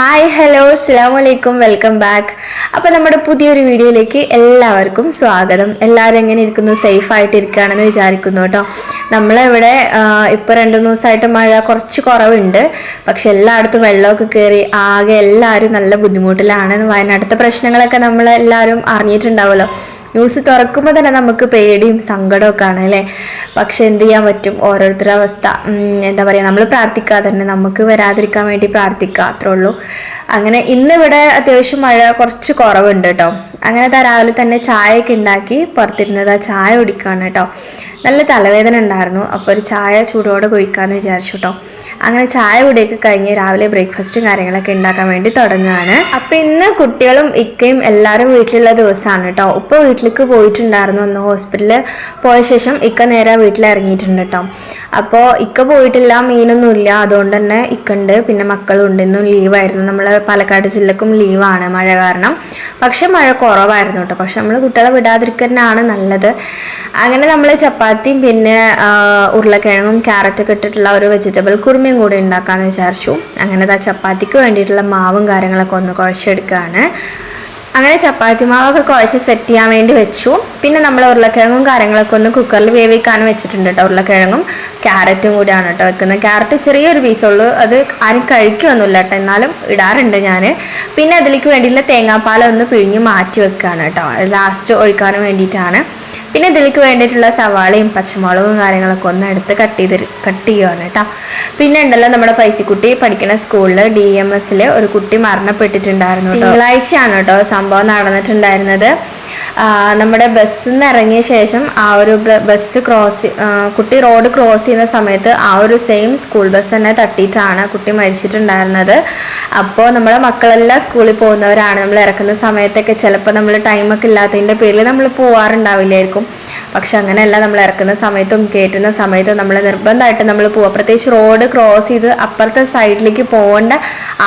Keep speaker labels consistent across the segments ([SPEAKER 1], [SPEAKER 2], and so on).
[SPEAKER 1] Hi hello അസ്സാം വലൈക്കും welcome back അപ്പോൾ നമ്മുടെ പുതിയൊരു വീഡിയോയിലേക്ക് എല്ലാവർക്കും സ്വാഗതം. എല്ലാവരും എങ്ങനെ ഇരിക്കുന്നു? സേഫ് ആയിട്ട് ഇരിക്കുകയാണെന്ന് വിചാരിക്കുന്നു കേട്ടോ. നമ്മളിവിടെ ഇപ്പോൾ രണ്ട് മൂന്ന് ദിവസമായിട്ട് മഴ കുറച്ച് കുറവുണ്ട്. പക്ഷെ എല്ലായിടത്തും വെള്ളമൊക്കെ കയറി ആകെ എല്ലാവരും നല്ല ബുദ്ധിമുട്ടിലാണ് വയനാട്ടിലത്തെ പ്രശ്നങ്ങളൊക്കെ നമ്മളെല്ലാവരും അറിഞ്ഞിട്ടുണ്ടാവുമല്ലോ. ന്യൂസ് തുറക്കുമ്പോൾ തന്നെ നമുക്ക് പേടിയും സങ്കടമൊക്കെ ആണ് അല്ലേ? പക്ഷെ എന്ത് ചെയ്യാൻ പറ്റും? ഓരോരുത്തരുടെ അവസ്ഥ. എന്താ പറയുക നമ്മൾ പ്രാർത്ഥിക്കാതെ തന്നെ നമുക്ക് വരാതിരിക്കാൻ വേണ്ടി പ്രാർത്ഥിക്കുക അത്രേ ഉള്ളൂ. അങ്ങനെ ഇന്നിവിടെ അത്യാവശ്യം മഴ കുറച്ച് കുറവുണ്ട് കേട്ടോ. അങ്ങനെ രാവിലെ തന്നെ ചായയൊക്കെ ഉണ്ടാക്കി പുറത്തിരുന്നത് ആ ചായ കുടിക്കുകയാണ് കേട്ടോ. നല്ല തലവേദന ഉണ്ടായിരുന്നു. അപ്പോൾ ഒരു ചായ ചൂടോടെ കുഴിക്കാമെന്ന് വിചാരിച്ചു കേട്ടോ. അങ്ങനെ ചായ കുടിയൊക്കെ കഴിഞ്ഞ് രാവിലെ ബ്രേക്ക്ഫാസ്റ്റും കാര്യങ്ങളൊക്കെ ഉണ്ടാക്കാൻ വേണ്ടി തുടങ്ങുകയാണ്. അപ്പോൾ ഇന്ന് കുട്ടികളും ഇക്കയും എല്ലാവരും വീട്ടിലുള്ള ദിവസമാണ് കേട്ടോ. ഉപ്പ വീട്ടിലേക്ക് പോയിട്ടുണ്ടായിരുന്നു ഒന്ന് ഹോസ്പിറ്റലിൽ പോയ ശേഷം ഇക്ക നേരെ വീട്ടിൽ ഇറങ്ങിയിട്ടുണ്ട് കേട്ടോ അപ്പോൾ ഇക്ക പോയിട്ടില്ല മീനൊന്നുമില്ല. അതുകൊണ്ട് തന്നെ ഇക്കുണ്ട് പിന്നെ മക്കളും ഉണ്ട് ഇന്നും ലീവായിരുന്നു. നമ്മൾ പാലക്കാട് ജില്ലക്കും ലീവാണ് മഴ കാരണം. പക്ഷെ മഴ കുറവായിരുന്നു കേട്ടോ പക്ഷെ നമ്മൾ കുട്ടികളെ വിടാതിരിക്കുന്നതാണ് നല്ലത്. അങ്ങനെ നമ്മൾ ചപ്പാത്തിയും പിന്നെ ഉരുളക്കിഴങ്ങും ക്യാരറ്റൊക്കെ ഇട്ടിട്ടുള്ള ഒരു വെജിറ്റബിൾ കുറുമയും കൂടി ഉണ്ടാക്കാമെന്ന് വിചാരിച്ചു. അങ്ങനെ ആ ചപ്പാത്തിക്ക് വേണ്ടിയിട്ടുള്ള മാവും കാര്യങ്ങളൊക്കെ ഒന്ന് കുഴച്ചെടുക്കുകയാണ് അങ്ങനെ ചപ്പാത്തി മാവൊക്കെ കുഴച്ച് സെറ്റ് ചെയ്യാൻ വേണ്ടി വെച്ചു. പിന്നെ നമ്മൾ ഉരുളക്കിഴങ്ങും കാര്യങ്ങളൊക്കെ ഒന്ന് കുക്കറിൽ വേവിക്കാൻ വെച്ചിട്ടുണ്ട് കേട്ടോ ഉരുളക്കിഴങ്ങും ക്യാരറ്റും കൂടിയാണ് കേട്ടോ വെക്കുന്നത് ക്യാരറ്റ് ചെറിയൊരു പീസുള്ളൂ അത് ആരും കഴിക്കുകയൊന്നുമില്ല കേട്ടോ എന്നാലും ഇടാറുണ്ട് ഞാൻ പിന്നെ അതിലേക്ക് വേണ്ടിയിട്ടുള്ള തേങ്ങാപ്പാലൊന്ന് പിഴിഞ്ഞ് മാറ്റി വെക്കുകയാണ് കേട്ടോ ലാസ്റ്റ് ഒഴിക്കാനും വേണ്ടിയിട്ടാണ്. പിന്നെ ഇതിലേക്ക് വേണ്ടിയിട്ടുള്ള സവാളയും പച്ചമുളകും കാര്യങ്ങളൊക്കെ ഒന്ന് എടുത്ത് കട്ട് ചെയ്ത് കട്ട് ചെയ്യുകയാണ് കേട്ടോ പിന്നെ ഉണ്ടല്ലോ നമ്മുടെ പൈസക്കുട്ടി പഠിക്കുന്ന സ്കൂളിൽ ഡി എം എസിൽ ഒരു കുട്ടി മരണപ്പെട്ടിട്ടുണ്ടായിരുന്നു. തിങ്കളാഴ്ചയാണ് കേട്ടോ സംഭവം നടന്നിട്ടുണ്ടായിരുന്നത് നമ്മുടെ ബസ്സിൽ നിന്ന് ഇറങ്ങിയ ശേഷം ആ ഒരു ബസ് ക്രോസ് കുട്ടി റോഡ് ക്രോസ് ചെയ്യുന്ന സമയത്ത് ആ ഒരു സെയിം സ്കൂൾ ബസ് തന്നെ തട്ടിയിട്ടാണ് കുട്ടി മരിച്ചിട്ടുണ്ടായിരുന്നത്. അപ്പോൾ നമ്മുടെ മക്കളെല്ലാം സ്കൂളിൽ പോകുന്നവരാണ്. നമ്മൾ ഇറക്കുന്ന സമയത്തൊക്കെ ചിലപ്പോൾ നമ്മൾ ടൈമൊക്കെ ഇല്ലാത്തതിന്റെ പേരിൽ നമ്മൾ പോവാറുണ്ടാവില്ലായിരിക്കും. പക്ഷെ അങ്ങനെയല്ല നമ്മൾ ഇറക്കുന്ന സമയത്തും കയറ്റുന്ന സമയത്തും നമ്മൾ നിർബന്ധമായിട്ട് നമ്മൾ പോവുക. പ്രത്യേകിച്ച് റോഡ് ക്രോസ് ചെയ്ത് അപ്പുറത്തെ സൈഡിലേക്ക് പോകേണ്ട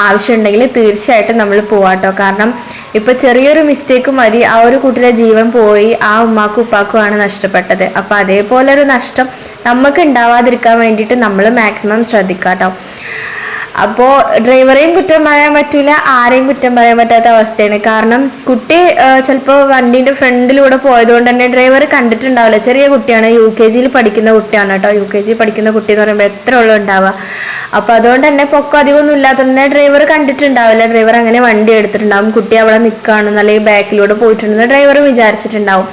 [SPEAKER 1] ആവശ്യമുണ്ടെങ്കിൽ തീർച്ചയായിട്ടും നമ്മൾ പോവാട്ടോ കാരണം ഇപ്പൊ ചെറിയൊരു മിസ്റ്റേക്ക് മതി. ആ ഒരു കുട്ടിയുടെ ജീവൻ പോയി ആ ഉമ്മാക്കും ഉപ്പാക്കുമാണ് നഷ്ടപ്പെട്ടത്. അപ്പൊ അതേപോലെ ഒരു നഷ്ടം നമുക്ക് ഉണ്ടാവാതിരിക്കാൻ വേണ്ടിയിട്ട് നമ്മൾ മാക്സിമം ശ്രദ്ധിക്കാട്ടോ അപ്പോൾ ഡ്രൈവറെയും കുറ്റം പറയാൻ പറ്റില്ല ആരെയും കുറ്റം പറയാൻ പറ്റാത്ത അവസ്ഥയാണ്. കാരണം കുട്ടി ചിലപ്പോൾ വണ്ടീന്റെ ഫ്രണ്ടിലൂടെ പോയതുകൊണ്ട് തന്നെ ഡ്രൈവർ കണ്ടിട്ടുണ്ടാവില്ല. ചെറിയ കുട്ടിയാണ് യു കെ ജിയിൽ പഠിക്കുന്ന കുട്ടിയാണ് കേട്ടോ. യു കെ ജി പഠിക്കുന്ന കുട്ടി എന്ന് പറയുമ്പോൾ എത്ര ഉള്ളു ഉണ്ടാവുക. അപ്പോൾ അതുകൊണ്ട് തന്നെ പൊക്കം അധികമൊന്നും ഇല്ലാത്തതുകൊണ്ട് ഡ്രൈവർ കണ്ടിട്ടുണ്ടാവില്ല. ഡ്രൈവർ അങ്ങനെ വണ്ടി എടുത്തിട്ടുണ്ടാവും. കുട്ടി അവിടെ നിൽക്കുകയാണെന്ന് അല്ലെങ്കിൽ ബാക്കിലൂടെ പോയിട്ടുണ്ടെന്ന് ഡ്രൈവർ വിചാരിച്ചിട്ടുണ്ടാവും.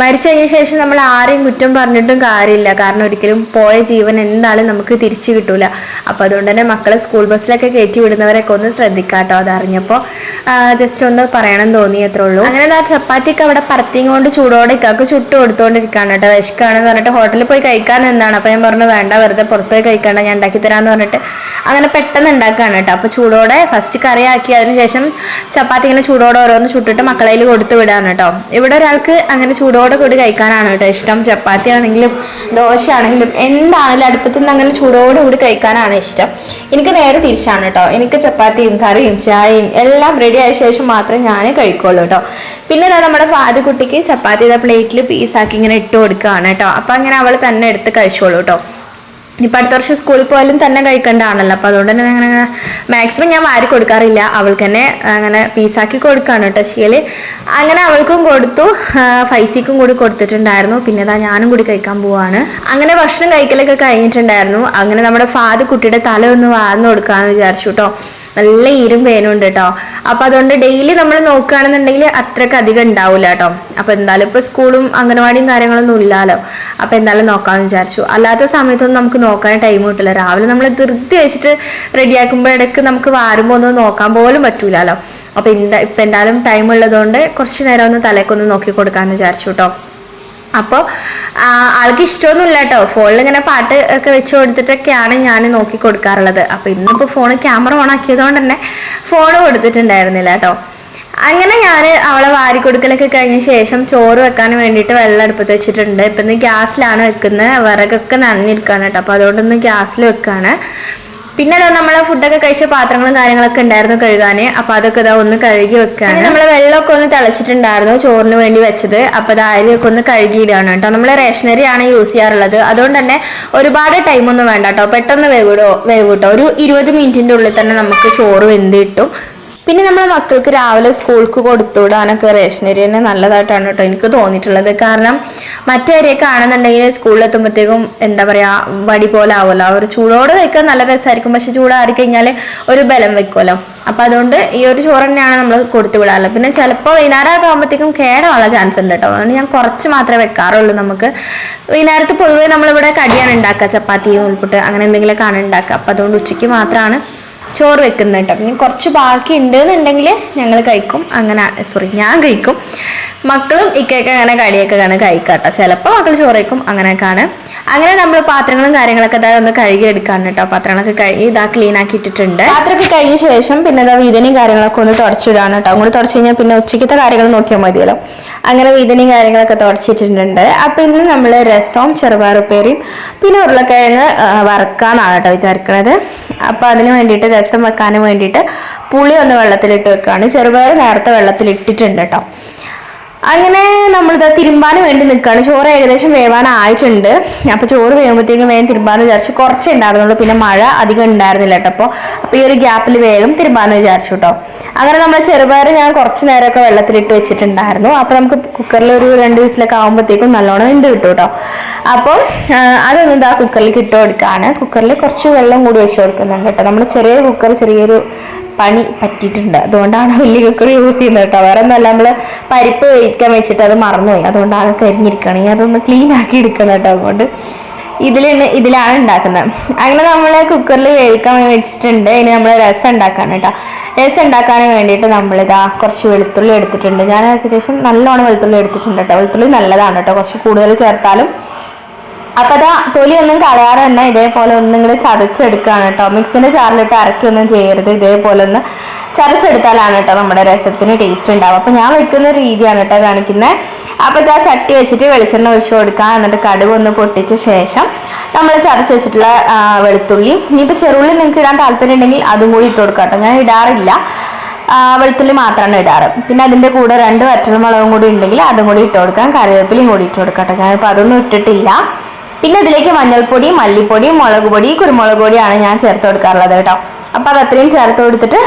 [SPEAKER 1] മരിച്ചു കഴിഞ്ഞ ശേഷം നമ്മൾ ആരെയും കുറ്റം പറഞ്ഞിട്ടും കാര്യമില്ല. കാരണം ഒരിക്കലും പോയ ജീവൻ എന്താണ് നമുക്ക് തിരിച്ചു കിട്ടൂല. അപ്പോൾ അതുകൊണ്ട് തന്നെ മക്കളെ സ്കൂൾ ബസ്സിലൊക്കെ കയറ്റി വിടുന്നവരൊക്കെ ഒന്ന് ശ്രദ്ധിക്കാട്ടോ അതറിഞ്ഞപ്പോൾ ജസ്റ്റ് ഒന്ന് പറയണം തോന്നി അത്രേ ഉള്ളൂ. അങ്ങനെ ആ ചപ്പാത്തിയൊക്കെ അവിടെ പരത്തിയും കൊണ്ട് ചൂടോടെ ഇക്കാക്ക് ചുട്ട് കൊടുത്തോണ്ടിരിക്കുകയാണ് കേട്ടോ വിശക്കാണെന്ന് പറഞ്ഞിട്ട് ഹോട്ടലിൽ പോയി കഴിക്കാൻ എന്താണ് അപ്പോൾ ഞാൻ പറഞ്ഞു വേണ്ട വെറുതെ പുറത്ത് പോയി കഴിക്കണ്ട ഞാൻ ഉണ്ടാക്കി തരാമെന്ന് പറഞ്ഞിട്ട്. അങ്ങനെ പെട്ടെന്ന് ഉണ്ടാക്കുകയാണ് കേട്ടോ അപ്പോൾ ചൂടോടെ ഫസ്റ്റ് കറിയാക്കി അതിനുശേഷം ചപ്പാത്തി ഇങ്ങനെ ചൂടോടെ ഓരോന്ന് ചുട്ടിട്ട് മക്കളയിൽ കൊടുത്തു വിടാണ് കേട്ടോ ഇവിടെ ഒരാൾക്ക് അങ്ങനെ ചൂടോടെ കൂടി കഴിക്കാനാണ് കേട്ടോ ഇഷ്ടം. ചപ്പാത്തി ആണെങ്കിലും ദോശ ആണെങ്കിലും എന്താണെങ്കിലും അടുപ്പത്തു നിന്ന് അങ്ങനെ ചൂടോടെ കൂടി കഴിക്കാനാണ് ഇഷ്ടം. എനിക്ക് നേരെ തിരിച്ചാണ് കേട്ടോ. എനിക്ക് ചപ്പാത്തിയും കറിയും ചായയും എല്ലാം റെഡി ആയ ശേഷം മാത്രമേ ഞാൻ കഴിക്കുള്ളൂ കേട്ടോ. പിന്നെ ഞാൻ നമ്മുടെ ഫാദർ കുട്ടിക്ക് ചപ്പാത്തി പ്ലേറ്റിൽ പീസാക്കി ഇങ്ങനെ ഇട്ട് കൊടുക്കുകയാണ് കേട്ടോ. അപ്പം അങ്ങനെ അവൾ തന്നെ എടുത്ത് കഴിച്ചോളൂ കേട്ടോ. ഇപ്പം അടുത്ത വർഷം സ്കൂളിൽ പോയാലും തന്നെ കഴിക്കേണ്ടതാണല്ലോ അപ്പം അതുകൊണ്ട് തന്നെ അങ്ങനെ മാക്സിമം ഞാൻ വാരി കൊടുക്കാറില്ല. അവൾക്ക് തന്നെ അങ്ങനെ പീസാക്കി കൊടുക്കുകയാണ് കേട്ടോ ശീൽ അങ്ങനെ അവൾക്കും കൊടുത്തു. ഫൈസിക്കും കൂടി കൊടുത്തിട്ടുണ്ടായിരുന്നു. പിന്നെ ഇതാ ഞാനും കൂടി കഴിക്കാൻ പോവാണ്. അങ്ങനെ ഭക്ഷണം കഴിക്കലൊക്കെ കഴിഞ്ഞിട്ടുണ്ടായിരുന്നു. അങ്ങനെ നമ്മുടെ ഫാദർ കുട്ടിയുടെ തല ഒന്ന് വാർന്നു കൊടുക്കാമെന്ന് വിചാരിച്ചു കേട്ടോ നല്ല ഈരും പേനും ഉണ്ട് കേട്ടോ അപ്പൊ അതുകൊണ്ട് ഡെയിലി നമ്മൾ നോക്കുകയാണെന്നുണ്ടെങ്കിൽ അത്രയ്ക്ക് അധികം ഉണ്ടാവില്ല കേട്ടോ അപ്പൊ എന്തായാലും ഇപ്പൊ സ്കൂളും അംഗനവാടിയും കാര്യങ്ങളൊന്നും ഇല്ലല്ലോ അപ്പൊ എന്തായാലും നോക്കാമെന്ന് വിചാരിച്ചു. അല്ലാത്ത സമയത്തൊന്നും നമുക്ക് നോക്കാൻ ടൈം കിട്ടില്ല രാവിലെ നമ്മൾ ധൃതി വെച്ചിട്ട് റെഡിയാക്കുമ്പോൾ ഇടയ്ക്ക് നമുക്ക് വാരുമ്പോൾ ഒന്നും നോക്കാൻ പോലും പറ്റൂലല്ലോ അപ്പൊ എന്താ ഇപ്പൊ എന്തായാലും ടൈം ഉള്ളതുകൊണ്ട് കുറച്ച് നേരം ഒന്ന് തലേക്കൊന്ന് നോക്കി കൊടുക്കാമെന്ന് വിചാരിച്ചു കേട്ടോ അപ്പോൾ ആൾക്ക് ഇഷ്ടമൊന്നുമില്ല കേട്ടോ. ഫോണിൽ ഇങ്ങനെ പാട്ട് ഒക്കെ വെച്ച് കൊടുത്തിട്ടൊക്കെയാണ് ഞാൻ നോക്കി കൊടുക്കാറുള്ളത്. അപ്പോൾ ഇന്നിപ്പോൾ ഫോൺ ക്യാമറ ഓൺ ആക്കിയതുകൊണ്ട് തന്നെ ഫോൺ കൊടുത്തിട്ടുണ്ടായിരുന്നില്ല കേട്ടോ. അങ്ങനെ ഞാൻ അവളെ വാരി കൊടുക്കലൊക്കെ കഴിഞ്ഞ ശേഷം ചോറ് വെക്കാൻ വേണ്ടിയിട്ട് വെള്ളം അടുപ്പത്ത് വെച്ചിട്ടുണ്ട്. ഇപ്പം ഇന്ന് ഗ്യാസിലാണ് വെക്കുന്നത് വിറകൊക്കെ നനഞ്ഞിരിക്കുകയാണ് കേട്ടോ. അപ്പോൾ അതുകൊണ്ടൊന്ന് ഗ്യാസിൽ വെക്കുകയാണ് പിന്നെ അതാ നമ്മളെ ഫുഡൊക്കെ കഴിച്ച പാത്രങ്ങളും കാര്യങ്ങളൊക്കെ ഉണ്ടായിരുന്നു കഴുകാൻ അപ്പൊ അതൊക്കെ ഇതാ ഒന്ന് കഴുകി വെക്കാൻ നമ്മളെ വെള്ളമൊക്കെ ഒന്ന് തിളച്ചിട്ടുണ്ടായിരുന്നു ചോറിന് വേണ്ടി വെച്ചത്. അപ്പൊ അരിയൊക്കെ ഒന്ന് കഴുകിയിടാണ് കേട്ടോ. നമ്മൾ റേഷനറി ആണ് യൂസ് ചെയ്യാറുള്ളത്. അതുകൊണ്ട് തന്നെ ഒരുപാട് ടൈമൊന്നും വേണ്ട കേട്ടോ. പെട്ടെന്ന് വേവിടോ വേവ് കിട്ടോ ഒരു ഇരുപത് മിനിറ്റിന്റെ ഉള്ളിൽ തന്നെ നമുക്ക് ചോറ് വെന്ത് കിട്ടും. പിന്നെ നമ്മളെ മക്കൾക്ക് രാവിലെ സ്കൂൾക്ക് കൊടുത്തുവിടാനൊക്കെ റേഷനരി തന്നെ നല്ലതായിട്ടാണ് കേട്ടോ എനിക്ക് തോന്നിയിട്ടുള്ളത്. കാരണം മറ്റേരിയൊക്കെ ആണെന്നുണ്ടെങ്കിൽ സ്കൂളിൽ എത്തുമ്പോഴത്തേക്കും എന്താ പറയാ വടി പോലെ ആവുമല്ലോ. അവർ ചൂടോട് കഴിക്കാൻ നല്ല രസമായിരിക്കും. പക്ഷെ ചൂടാറി കഴിഞ്ഞാൽ ഒരു ബലം വെക്കുമല്ലോ. അപ്പൊ അതുകൊണ്ട് ഈ ഒരു ചോറ് തന്നെയാണ് നമ്മൾ കൊടുത്തു വിടാറുള്ളത്. പിന്നെ ചിലപ്പോൾ വൈകുന്നേരം ഒക്കെ ആകുമ്പോഴത്തേക്കും കേടാനുള്ള ചാൻസ് ഉണ്ട് കേട്ടോ. അതുകൊണ്ട് ഞാൻ കുറച്ച് മാത്രമേ വെക്കാറുള്ളൂ നമുക്ക്. വൈകുന്നേരത്ത് പൊതുവേ നമ്മളിവിടെ കടിയാണ് ഉണ്ടാക്കുക. ചപ്പാത്തി ഉൾപ്പെട്ട് അങ്ങനെ എന്തെങ്കിലുമൊക്കെയാണ് ഉണ്ടാക്കുക. അപ്പൊ അതുകൊണ്ട് ഉച്ചയ്ക്ക് മാത്രമാണ് ചോറ് വെക്കുന്നത് ഇനി കുറച്ച് ബാക്കി ഉണ്ട് എന്നുണ്ടെങ്കിൽ ഞങ്ങൾ കഴിക്കും. അങ്ങനെ സോറി ഞാൻ കഴിക്കും. മക്കളും ഇക്കയൊക്കെ അങ്ങനെ കടിയൊക്കെ കാണാൻ കഴിക്കാട്ടോ. ചിലപ്പോൾ മക്കൾ ചോറ് കഴിക്കും അങ്ങനെയൊക്കെയാണ്. അങ്ങനെ നമ്മൾ പാത്രങ്ങളും കാര്യങ്ങളൊക്കെ ഇതാ ഒന്ന് കഴുകി എടുക്കാണ് കേട്ടോ. പാത്രങ്ങളൊക്കെ കഴുകി ഇതാ ക്ലീൻ ആക്കി ഇട്ടിട്ടുണ്ട് പാത്രമൊക്കെ കഴുകിയ ശേഷം പിന്നെ ഇതാ വീതനയും കാര്യങ്ങളൊക്കെ ഒന്ന് തുടച്ചിടാണ് കേട്ടോ. അങ്ങോട്ട് തുടച്ചു കഴിഞ്ഞാൽ പിന്നെ ഉച്ചയ്ക്കത്തെ കാര്യങ്ങൾ നോക്കിയാൽ മതിയല്ലോ. അങ്ങനെ വീതനയും കാര്യങ്ങളൊക്കെ തുടച്ചിട്ടിട്ടുണ്ട്. അപ്പൊ ഇന്ന് നമ്മൾ രസവും ചെറുപയറുപ്പേരിയും പിന്നെ ഉരുളക്കിഴങ്ങ് വറക്കാനാണ് കേട്ടോ വിചാരിക്കുന്നത് അപ്പൊ അതിന് വേണ്ടിയിട്ട് രസം വെക്കാനും വേണ്ടിയിട്ട് പുളി ഒന്ന് വെള്ളത്തിലിട്ട് വെക്കുകയാണ് ചെറുപയർ നേരത്തെ വെള്ളത്തിൽ ഇട്ടിട്ടുണ്ട് കേട്ടോ. അങ്ങനെ നമ്മളിത് തിരുമ്പാന് വേണ്ടി നിൽക്കുകയാണ് ചോറ് ഏകദേശം വേവാനായിട്ടുണ്ട്. അപ്പൊ ചോറ് വേകുമ്പോഴത്തേക്കും വേഗം തിരുമ്പാന്ന് വിചാരിച്ചു കുറച്ചേ ഉണ്ടായിരുന്നുള്ളൂ. പിന്നെ മഴ അധികം ഉണ്ടായിരുന്നില്ല കേട്ടോ. അപ്പോൾ അപ്പൊ ഈ ഒരു ഗ്യാപ്പിൽ വേഗം തിരുമ്പാന്ന് വിചാരിച്ചു കേട്ടോ അങ്ങനെ നമ്മൾ ചെറുപയർ ഞാൻ കുറച്ച് നേരമൊക്കെ വെള്ളത്തിലിട്ട് വെച്ചിട്ടുണ്ടായിരുന്നു. അപ്പോൾ നമുക്ക് കുക്കറിൽ ഒരു രണ്ട് വിസിലൊക്കെ ആകുമ്പോഴത്തേക്കും നല്ലോണം വെന്ത് കിട്ടും കേട്ടോ അപ്പോൾ അതൊന്നും ഇതാ കുക്കറിൽ കൊടുക്കുകയാണ് കുക്കറിൽ കുറച്ച് വെള്ളം കൂടി വെച്ച് കൊടുക്കുന്നുണ്ട് കേട്ടോ നമ്മൾ ചെറിയ കുക്കർ ചെറിയൊരു പണി പറ്റിയിട്ടുണ്ട്. അതുകൊണ്ടാണ് കുക്കർ യൂസ് ചെയ്യുന്നത് കേട്ടോ. വേറെ ഒന്നല്ല നമ്മൾ പരിപ്പ് വേവിക്കാൻ വെച്ചിട്ട് അത് മറന്നുപോയി. അതുകൊണ്ടാണ് കരിഞ്ഞിരിക്കണം. അതൊന്ന് ക്ലീൻ ആക്കി എടുക്കണം കേട്ടോ അതുകൊണ്ട് ഇതിലാണ് ഇതിലാണ് ഉണ്ടാക്കുന്നത്. അങ്ങനെ നമ്മൾ കുക്കറിൽ വേവിക്കാൻ വെച്ചിട്ടുണ്ട്. ഇനി നമ്മൾ രസം ഉണ്ടാക്കാൻ കേട്ടോ. രസം ഉണ്ടാക്കാൻ വേണ്ടിയിട്ട് നമ്മളിതാ കുറച്ച് വെളുത്തുള്ളി എടുത്തിട്ടുണ്ട്. ഞാൻ ഏകദേശം നല്ലോണം വെളുത്തുള്ളി എടുത്തിട്ടുണ്ട് കേട്ടോ. വെളുത്തുള്ളി നല്ലതാണ് കേട്ടോ. കുറച്ച് കൂടുതൽ ചേർത്താലും അപ്പൊ അതാ തൊലി ഒന്നും കളയാതെ തന്നെ ഇതേപോലെ ഒന്നും ഇങ്ങനെ ചതച്ചെടുക്കുകയാണ് കേട്ടോ മിക്സിന്റെ ചാറിലിട്ട് അരക്കൊന്നും ചെയ്യരുത്. ഇതേപോലെ ഒന്ന് ചതച്ചെടുത്താലാണ് കേട്ടോ നമ്മുടെ രസത്തിന് ടേസ്റ്റ് ഉണ്ടാവും അപ്പൊ ഞാൻ വെക്കുന്ന രീതിയാണ് കേട്ടോ കാണിക്കുന്നത് അപ്പൊ ഇതാ ചട്ടി വെച്ചിട്ട് വെളിച്ചെണ്ണ ഒഴിച്ചു കൊടുക്കുക എന്നിട്ട് കടുക് ഒന്ന് പൊട്ടിച്ച ശേഷം നമ്മൾ ചതച്ച് വെച്ചിട്ടുള്ള വെളുത്തുള്ളി ഇനിയിപ്പോൾ ചെറുള്ളി നിങ്ങൾക്ക് ഇടാൻ താല്പര്യം ഉണ്ടെങ്കിൽ അതും കൂടി ഇട്ട് കൊടുക്കാം കേട്ടോ ഞാൻ ഇടാറില്ല. വെളുത്തുള്ളി മാത്രമാണ് ഇടാറ്. പിന്നെ അതിന്റെ കൂടെ രണ്ട് വറ്റൽമുളകും കൂടി ഉണ്ടെങ്കിൽ അതും കൂടി ഇട്ട് കൊടുക്കാം. കറിവേപ്പിലയും കൂടി ഇട്ട് കൊടുക്കാം കേട്ടോ ഞാനിപ്പോൾ അതൊന്നും ഇട്ടിട്ടില്ല. പിന്നെ ഇതിലേക്ക് മഞ്ഞൾപ്പൊടി മല്ലിപ്പൊടി മുളക് പൊടി കുരുമുളക് പൊടിയാണ് ഞാൻ ചേർത്ത് കൊടുക്കാറുള്ളത് കേട്ടോ. അപ്പൊ അത് അത്രയും ചേർത്ത് കൊടുത്തിട്ട്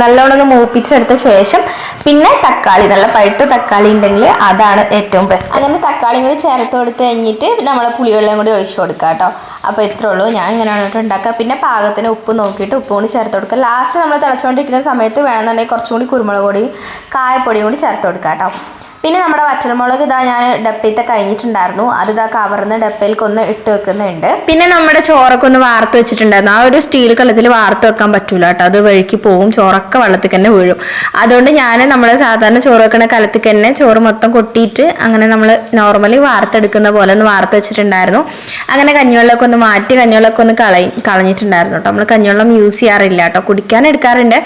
[SPEAKER 1] നല്ലോണം ഒന്ന് മൂപ്പിച്ചെടുത്ത ശേഷം പിന്നെ തക്കാളി നല്ല പഴുത്ത തക്കാളി ഉണ്ടെങ്കിൽ അതാണ് ഏറ്റവും ബെസ്റ്റ് അങ്ങനെ തക്കാളിയും കൂടി ചേർത്ത് കൊടുത്ത് കഴിഞ്ഞിട്ട് നമ്മളെ പുളിവെള്ളം കൂടി ഒഴിച്ചു കൊടുക്കുക കേട്ടോ. അപ്പോൾ ഇത്രേ ഉള്ളൂ. ഞാൻ ഇങ്ങനെയാണ് ഉണ്ടാക്കുക പിന്നെ പാകത്തിന് ഉപ്പ് നോക്കിയിട്ട് ഉപ്പ് കൂടി ചേർത്ത് കൊടുക്കുക ലാസ്റ്റ് നമ്മൾ തിളച്ചുകൊണ്ടിരിക്കുന്ന സമയത്ത് വേണമെന്നുണ്ടെങ്കിൽ കുറച്ചും കൂടി കുരുമുളക് പൊടി കായപ്പൊടിയും കൂടി ചേർത്ത് കൊടുക്കുക കേട്ടോ. പിന്നെ നമ്മുടെ വറ്റൽമുളക് ഇതാ ഞാൻ ഡപ്പയത്തെ കഴിഞ്ഞിട്ടുണ്ടായിരുന്നു. അത് ഇതാ കവർന്ന് ഡപ്പയിലേക്ക് ഒന്ന് ഇട്ട് വെക്കുന്നുണ്ട്. പിന്നെ നമ്മുടെ ചോറൊക്കെ ഒന്ന് വാർത്ത് വെച്ചിട്ടുണ്ടായിരുന്നു. ആ ഒരു സ്റ്റീൽ കളത്തിൽ വാർത്ത് വെക്കാൻ പറ്റൂല കേട്ടോ. അത് വഴിക്ക് പോവും ചോറൊക്കെ വെള്ളത്തിൽ തന്നെ വീഴും. അതുകൊണ്ട് ഞാൻ നമ്മൾ സാധാരണ ചോറ് വെക്കുന്ന കലത്തിൽ തന്നെ ചോറ് മൊത്തം കൊട്ടിയിട്ട് അങ്ങനെ നമ്മൾ നോർമലി വാർത്തെടുക്കുന്ന പോലെ ഒന്ന് വാർത്ത് വെച്ചിട്ടുണ്ടായിരുന്നു. അങ്ങനെ കഞ്ഞിവെള്ളമൊക്കെ ഒന്ന് മാറ്റി കഞ്ഞിവെള്ളമൊക്കെ ഒന്ന് കളയി കളഞ്ഞിട്ടുണ്ടായിരുന്നു കേട്ടോ. നമ്മൾ കഞ്ഞിവെള്ളം യൂസ് ചെയ്യാറില്ല കേട്ടോ. കുടിക്കാൻ എടുക്കാറുണ്ട്.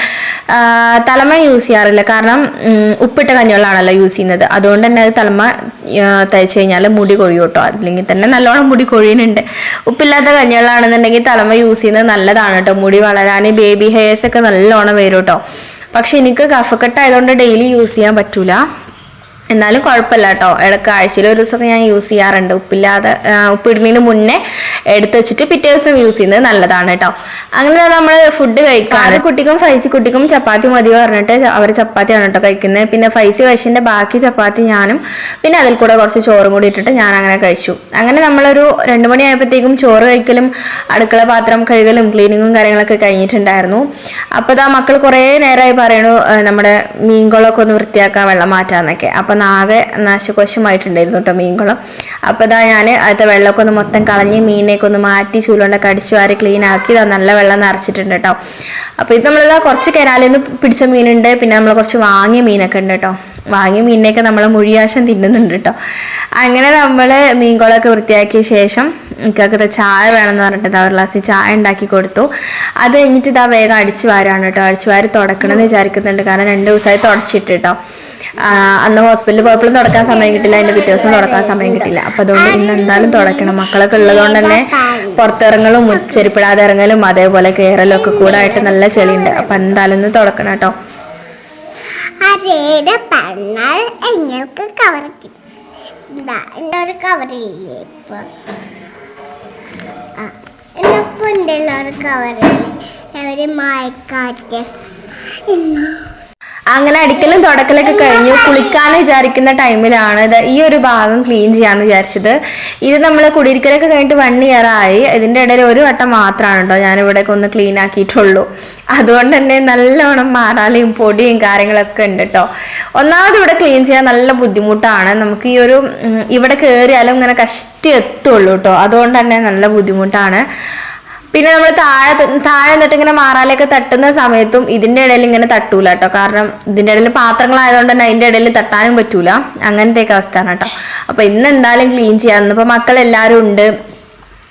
[SPEAKER 1] തലമ യൂസ് ചെയ്യാറില്ല. കാരണം ഉപ്പിട്ട കഞ്ഞിവെള്ളമാണല്ലോ യൂസ് ചെയ്യുന്നത്. അതുകൊണ്ട് തന്നെ അത് തലമ തയ്ച്ചു കഴിഞ്ഞാൽ മുടി കൊഴിയും കേട്ടോ. അല്ലെങ്കിൽ തന്നെ നല്ലോണം മുടി കൊഴിയുന്നുണ്ട്. ഉപ്പില്ലാത്ത കഞ്ഞികളാണെന്നുണ്ടെങ്കിൽ തലമ യൂസ് ചെയ്യുന്നത് നല്ലതാണ് കേട്ടോ. മുടി വളരാൻ ബേബി ഹെയർസ് ഒക്കെ നല്ലോണം വരും കേട്ടോ. പക്ഷെ എനിക്ക് കഫക്കെട്ട് ആയതുകൊണ്ട് ഡെയിലി യൂസ് ചെയ്യാൻ പറ്റൂല. എന്നാലും കുഴപ്പമില്ല കേട്ടോ ഇടയ്ക്ക് ആഴ്ചയിൽ ഒരു ദിവസമൊക്കെ ഞാൻ യൂസ് ചെയ്യാറുണ്ട്. ഉപ്പില്ലാതെ ഉപ്പിടുന്നതിന് മുന്നേ എടുത്ത് വെച്ചിട്ട് പിറ്റേ ദിവസം യൂസ് ചെയ്യുന്നത് നല്ലതാണ് കേട്ടോ അങ്ങനെ നമ്മൾ ഫുഡ് കഴിക്കാറ്. കുട്ടിക്കും ഫൈസി കുട്ടിക്കും ചപ്പാത്തി മതി പറഞ്ഞിട്ട് അവർ ചപ്പാത്തിയാണ് കേട്ടോ കഴിക്കുന്നത്. പിന്നെ ഫൈസി കഴിച്ചതിന്റെ ബാക്കി ചപ്പാത്തി ഞാനും പിന്നെ അതിൽ കൂടെ കുറച്ച് ചോറും കൂടി ഇട്ടിട്ട് ഞാൻ അങ്ങനെ കഴിച്ചു. അങ്ങനെ നമ്മളൊരു രണ്ട് മണിയായപ്പോഴത്തേക്കും ചോറ് കഴിക്കലും അടുക്കള പാത്രം കഴുകലും ക്ലീനിങ്ങും കാര്യങ്ങളൊക്കെ കഴിഞ്ഞിട്ടുണ്ടായിരുന്നു. അപ്പോൾ ആ മക്കൾ കുറേ നേരമായി പറയണു നമ്മുടെ മീൻകുളമൊക്കെ ഒന്ന് വൃത്തിയാക്കാൻ വെള്ളം മാറ്റാന്നൊക്കെ. അപ്പം നാകെ നാശകോശമായിട്ടുണ്ടായിരുന്നു കേട്ടോ മീൻകുളം. അപ്പോൾ ഇതാ ഞാൻ അതിന്റെ വെള്ളമൊക്കെ ഒന്ന് മൊത്തം കളഞ്ഞ് മീനിനെയൊക്കെ ഒന്ന് മാറ്റി ചൂലുകൊണ്ടൊക്കെ അടിച്ച് വാരി ക്ലീൻ ആക്കി ഇതാ നല്ല വെള്ളം നിറച്ചിട്ടുണ്ട് കേട്ടോ അപ്പോൾ ഇത് നമ്മളിതാ കുറച്ച് കനാലിൽ നിന്ന് പിടിച്ച മീനുണ്ട്. പിന്നെ നമ്മൾ കുറച്ച് വാങ്ങിയ മീനൊക്കെ ഉണ്ട് കേട്ടോ വാങ്ങിയ മീനിനെയൊക്കെ നമ്മൾ മുഴിയാശം തിന്നുന്നുണ്ട് കേട്ടോ അങ്ങനെ നമ്മൾ മീൻകുളമൊക്കെ വൃത്തിയാക്കിയ ശേഷം എനിക്കൊക്കെ ചായ വേണമെന്ന് പറഞ്ഞിട്ട് ഇതാ ഒരു ഗ്ലാസ് ചായ ഉണ്ടാക്കി കൊടുത്തു. അത് കഴിഞ്ഞിട്ട് ഇതാ വേഗം അടിച്ചു വാരാണ് കേട്ടോ. അടിച്ചു വാരി തുടക്കണം എന്ന് വിചാരിക്കുന്നുണ്ട്. കാരണം രണ്ട് ദിവസമായി തുടച്ചിട്ട് കേട്ടോ. അന്ന് ഹോസ്പിറ്റലിൽ പോയപ്പോഴും തുടക്കാൻ സമയം കിട്ടില്ല. അതിന്റെ പിറ്റേ ദിവസം തുടക്കാൻ സമയം കിട്ടില്ല. അപ്പൊ അതുകൊണ്ട് ഇന്ന് എന്തായാലും തുടക്കണം. മക്കളൊക്കെ ഉള്ളതുകൊണ്ട് തന്നെ പുറത്തിറങ്ങലും ചെരുപ്പിടാതെ ഇറങ്ങലും അതേപോലെ കയറലും ഒക്കെ കൂടെ ആയിട്ട് നല്ല ചെളിയുണ്ട്. അപ്പൊ എന്തായാലും ഒന്ന് തുടക്കണം കേട്ടോ.
[SPEAKER 2] അതേടെ പറഞ്ഞാൽ എങ്ങൾക്ക് കവർ ഒരു കവറില്ലേ ഇപ്പൊ? എന്നൊപ്പം ഉണ്ടല്ലോ അവരെ അവർ മായക്കാറ്റ്. എന്നാ?
[SPEAKER 1] അങ്ങനെ അടിക്കലും തുടക്കലൊക്കെ കഴിഞ്ഞു. കുളിക്കാൻ വിചാരിക്കുന്ന ടൈമിലാണ് ഇത് ഈ ഒരു ഭാഗം ക്ലീൻ ചെയ്യാന്ന് വിചാരിച്ചത്. ഇത് നമ്മൾ കുടിയിരിക്കലൊക്കെ കഴിഞ്ഞിട്ട് വൺ ഇയർ ആയി. ഇടയിൽ ഒരു വട്ടം മാത്രമാണ് കേട്ടോ ഞാൻ ഇവിടെയൊക്കെ ഒന്ന് ക്ലീൻ ആക്കിയിട്ടുള്ളൂ. അതുകൊണ്ട് തന്നെ നല്ലോണം മാറാലയും പൊടിയും കാര്യങ്ങളൊക്കെ ഉണ്ട് കേട്ടോ ഒന്നാമത് ഇവിടെ ക്ലീൻ ചെയ്യാൻ നല്ല ബുദ്ധിമുട്ടാണ്. നമുക്ക് ഈ ഒരു ഇവിടെ കയറിയാലും ഇങ്ങനെ കഷ്ടി എത്തുള്ളൂ കേട്ടോ അതുകൊണ്ട് തന്നെ നല്ല ബുദ്ധിമുട്ടാണ്. പിന്നെ നമ്മൾ താഴെ താഴെ നിന്നിട്ട് ഇങ്ങനെ മാറാലൊക്കെ തട്ടുന്ന സമയത്തും ഇതിന്റെ ഇടയിൽ ഇങ്ങനെ തട്ടൂല കേട്ടോ കാരണം ഇതിന്റെ ഇടയിൽ പാത്രങ്ങളായതുകൊണ്ട് തന്നെ അതിന്റെ ഇടയിൽ തട്ടാനും പറ്റൂല. അങ്ങനത്തെയൊക്കെ അവസ്ഥയാണ് കേട്ടോ അപ്പൊ ഇന്ന് എന്തായാലും ക്ലീൻ ചെയ്യാന്ന് ഇപ്പൊ മക്കളെല്ലാവരും ഉണ്ട്.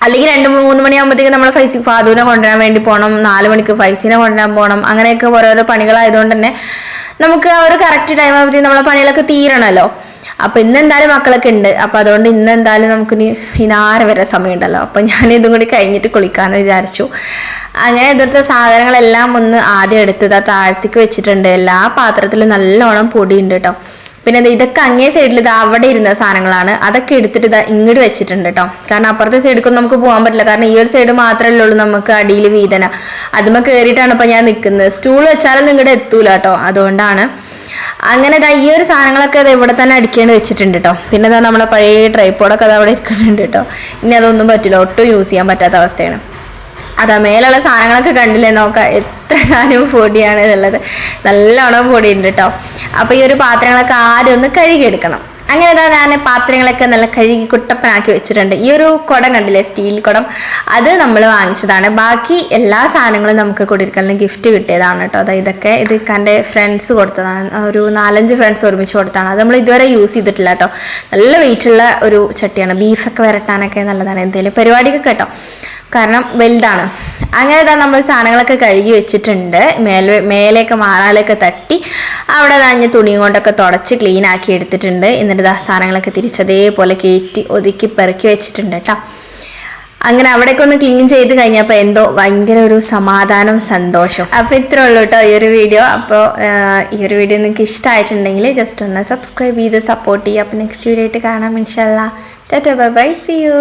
[SPEAKER 1] അല്ലെങ്കിൽ രണ്ട് മൂന്ന് മണിയാകുമ്പോഴത്തേക്ക് നമ്മൾ ഫൈസി ഫാദുവിനെ കൊണ്ടുവരാൻ വേണ്ടി പോകണം നാല് മണിക്ക് ഫൈസിനെ കൊണ്ടുവരാൻ പോകണം അങ്ങനെയൊക്കെ ഓരോരോ പണികളായതുകൊണ്ട് തന്നെ നമുക്ക് ആ ഒരു കറക്റ്റ് ടൈം ആകുമ്പോഴത്തേക്കും നമ്മളെ പണികളൊക്കെ തീരണമല്ലോ അപ്പൊ ഇന്ന് എന്തായാലും മക്കളൊക്കെ ഉണ്ട്. അപ്പൊ അതുകൊണ്ട് ഇന്ന് എന്തായാലും നമുക്ക് ഇനി ഇനാറ് വരെ സമയമുണ്ടല്ലോ. അപ്പൊ ഞാൻ ഇതും കൂടി കഴിഞ്ഞിട്ട് കുളിക്കാന്ന് വിചാരിച്ചു. അങ്ങനെ ഇന്നത്തെ സാധനങ്ങളെല്ലാം ഒന്ന് ആദ്യം എടുത്തത് ആ താഴത്തേക്ക് വെച്ചിട്ടുണ്ട്. എല്ലാ പാത്രത്തിലും നല്ലോണം പൊടിയുണ്ട് കേട്ടോ. പിന്നെ ഇതൊക്കെ അങ്ങേ സൈഡിൽ ഇത് അവിടെ ഇരുന്ന സാധനങ്ങളാണ്. അതൊക്കെ എടുത്തിട്ട് ഇതാ ഇങ്ങോട്ട് വെച്ചിട്ടുണ്ട് കേട്ടോ. കാരണം അപ്പുറത്തെ സൈഡിലേക്കൊന്നും നമുക്ക് പോകാൻ പറ്റില്ല. കാരണം ഈ ഒരു സൈഡ് മാത്രമല്ലേ ഉള്ളൂ നമുക്ക് അടിയിൽ വീതന. അതുമ്മ കയറിയിട്ടാണ് ഇപ്പൊ ഞാൻ നിൽക്കുന്നത് സ്റ്റൂൾ വെച്ചാലൊന്നും ഇങ്ങോട്ട് എത്തൂല കേട്ടോ. അതുകൊണ്ടാണ് അങ്ങനെ ഈ ഒരു സാധനങ്ങളൊക്കെ അത് ഇവിടെ തന്നെ അടിക്കേണ്ടി വെച്ചിട്ടുണ്ട് കേട്ടോ പിന്നെ ദാ നമ്മളെ പഴയ ട്രൈപ്പോഡൊക്കെ അത് അവിടെ ഇരിക്കുന്നുണ്ട് കേട്ടോ ഇനി അതൊന്നും പറ്റില്ല ഒട്ടും യൂസ് ചെയ്യാൻ പറ്റാത്ത അവസ്ഥയാണ്. അതാ മേലുള്ള സാധനങ്ങളൊക്കെ കണ്ടില്ലേ നോക്കാം എത്ര കാലം പൊടിയാണ് ഇതുള്ളത്. നല്ലോണം പൊടിയുണ്ട് കേട്ടോ അപ്പൊ ഈ ഒരു പാത്രങ്ങളൊക്കെ ആദ്യം ഒന്ന് കഴുകിയെടുക്കണം. അങ്ങനെ ഇതാ ഞാൻ പാത്രങ്ങളൊക്കെ നല്ല കഴുകി കുട്ടപ്പനാക്കി വെച്ചിട്ടുണ്ട്. ഈ ഒരു കുടം കണ്ടില്ലേ? സ്റ്റീൽ കുടം. അത് നമ്മൾ വാങ്ങിച്ചതാണ്. ബാക്കി എല്ലാ സാധനങ്ങളും നമുക്ക് കൊടുക്കലിന് ഗിഫ്റ്റ് കിട്ടിയതാണ് കേട്ടോ. അതായത് ഇതൊക്കെ. ഇത് എന്റെ ഫ്രണ്ട്സ് കൊടുത്തതാണ്. ഒരു നാലഞ്ച് ഫ്രണ്ട്സ് ഒരുമിച്ച് കൊടുത്തതാണ്. അത് നമ്മൾ ഇതുവരെ യൂസ് ചെയ്തിട്ടില്ല കേട്ടോ. നല്ല വെയിറ്റുള്ള ഒരു ചട്ടിയാണ്. ബീഫൊക്കെ വരട്ടാനൊക്കെ നല്ലതാണ്. എന്തെങ്കിലും പരിപാടിയൊക്കെ കേട്ടോ. കാരണം വലുതാണ്. അങ്ങനെ ഇതാ നമ്മൾ സാധനങ്ങളൊക്കെ കഴുകി വെച്ചിട്ടുണ്ട്. മേലെ മേലെയൊക്കെ മാറാലൊക്കെ തട്ടി അവിടെ നഞ്ഞ തുണിയും കൊണ്ടൊക്കെ തുടച്ച് ക്ലീൻ ആക്കി എടുത്തിട്ടുണ്ട്. എന്നിട്ട് ദാ സാധനങ്ങളൊക്കെ തിരിച്ചതേപോലെ കയറ്റി ഒതുക്കി പെറുക്കി വെച്ചിട്ടുണ്ട് കേട്ടോ. അങ്ങനെ അവിടെയൊക്കെ ഒന്ന് ക്ലീൻ ചെയ്ത് കഴിഞ്ഞപ്പോൾ എന്തോ ഭയങ്കര ഒരു സമാധാനം സന്തോഷം അപ്പോൾ ഇത്രേ ഉള്ളൂ കേട്ടോ ഈ ഒരു വീഡിയോ അപ്പോൾ ഈ ഒരു വീഡിയോ നിങ്ങൾക്ക് ഇഷ്ടമായിട്ടുണ്ടെങ്കിൽ ജസ്റ്റ് ഒന്ന് സബ്സ്ക്രൈബ് ചെയ്ത് സപ്പോർട്ട് ചെയ്യുക. അപ്പോൾ നെക്സ്റ്റ് വീഡിയോ ആയിട്ട് കാണാം മനുഷ്യല്ല tata bye bye see you